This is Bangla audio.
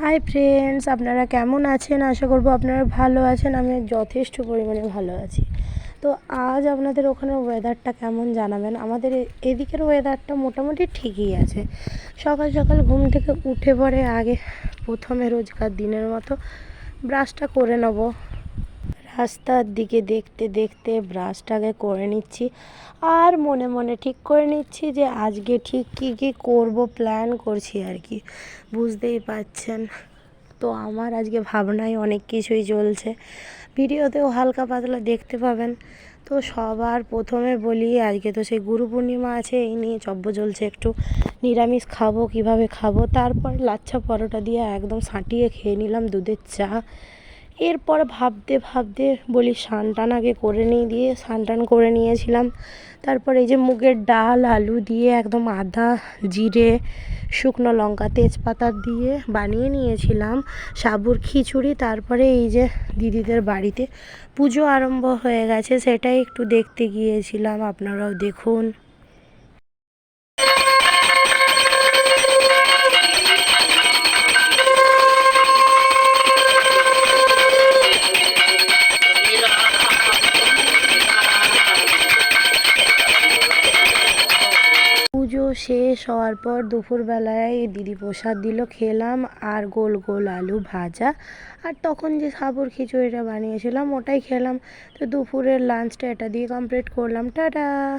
হাই ফ্রেন্ডস আপনারা কেমন আছেন? আশা করব আপনারা ভালো আছেন। আমি যথেষ্ট পরিমাণে ভালো আছি। তো আজ আপনাদের ওখানে ওয়েদারটা কেমন জানাবেন? আমাদের এদিকের ওয়েদারটা মোটামুটি ঠিকই আছে। সকাল সকাল ঘুম থেকে উঠে পড়ে আগে প্রথমে রোজকার দিনের মতো ব্রাশটা করে নেব। রাস্তার দিকে দেখতে দেখতে ব্রাশটাকে করে নিচ্ছি। আর মনে মনে ঠিক করে নিচ্ছি যে আজকে ঠিক কী কী করব প্ল্যান করছি আর কি। বুঝতেই পারছেন? তো আমার আজকে ভাবনায় অনেক কিছুই চলছে। ভিডিওতেও হালকা পাতলা দেখতে পাবেন। তো সবার প্রথমে বলি, আজকে তো সেই গুরু পূর্ণিমা আছে, এই নিয়ে চব্য চলছে একটু। নিরামিষ খাব, কীভাবে খাব? তারপর লাচ্ছা পরোটা দিয়ে একদম সাঁটিয়ে খেয়ে নিলাম দুধের চা। এরপর ভাবতে ভাবতে বলি, স্নান টান আগে করে নিই দিয়ে স্নান টান করে নিয়েছিলাম। তারপর এই যে মুগের ডাল, আলু দিয়ে একদম আদা, জিরে, শুকনো লঙ্কা, তেজপাতা দিয়ে বানিয়ে নিয়েছিলাম। সাবুর খিচুড়ি, তারপরে এই যে দিদিদের বাড়িতে পুজো আরম্ভ হয়ে গেছে, সেটাই একটু দেখতে গিয়েছিলাম। আপনারাও দেখুন। শেষ হওয়ার পর দুপুরবেলায় দিদি প্রসাদ দিল, খেলাম আর গোল গোল আলু ভাজা। আর তখন যে সাবুর খিচুড়িটা বানিয়েছিলাম, ওটাই খেলাম। তো দুপুরের লাঞ্চটা এটা দিয়ে কমপ্লিট করলাম। টাটা!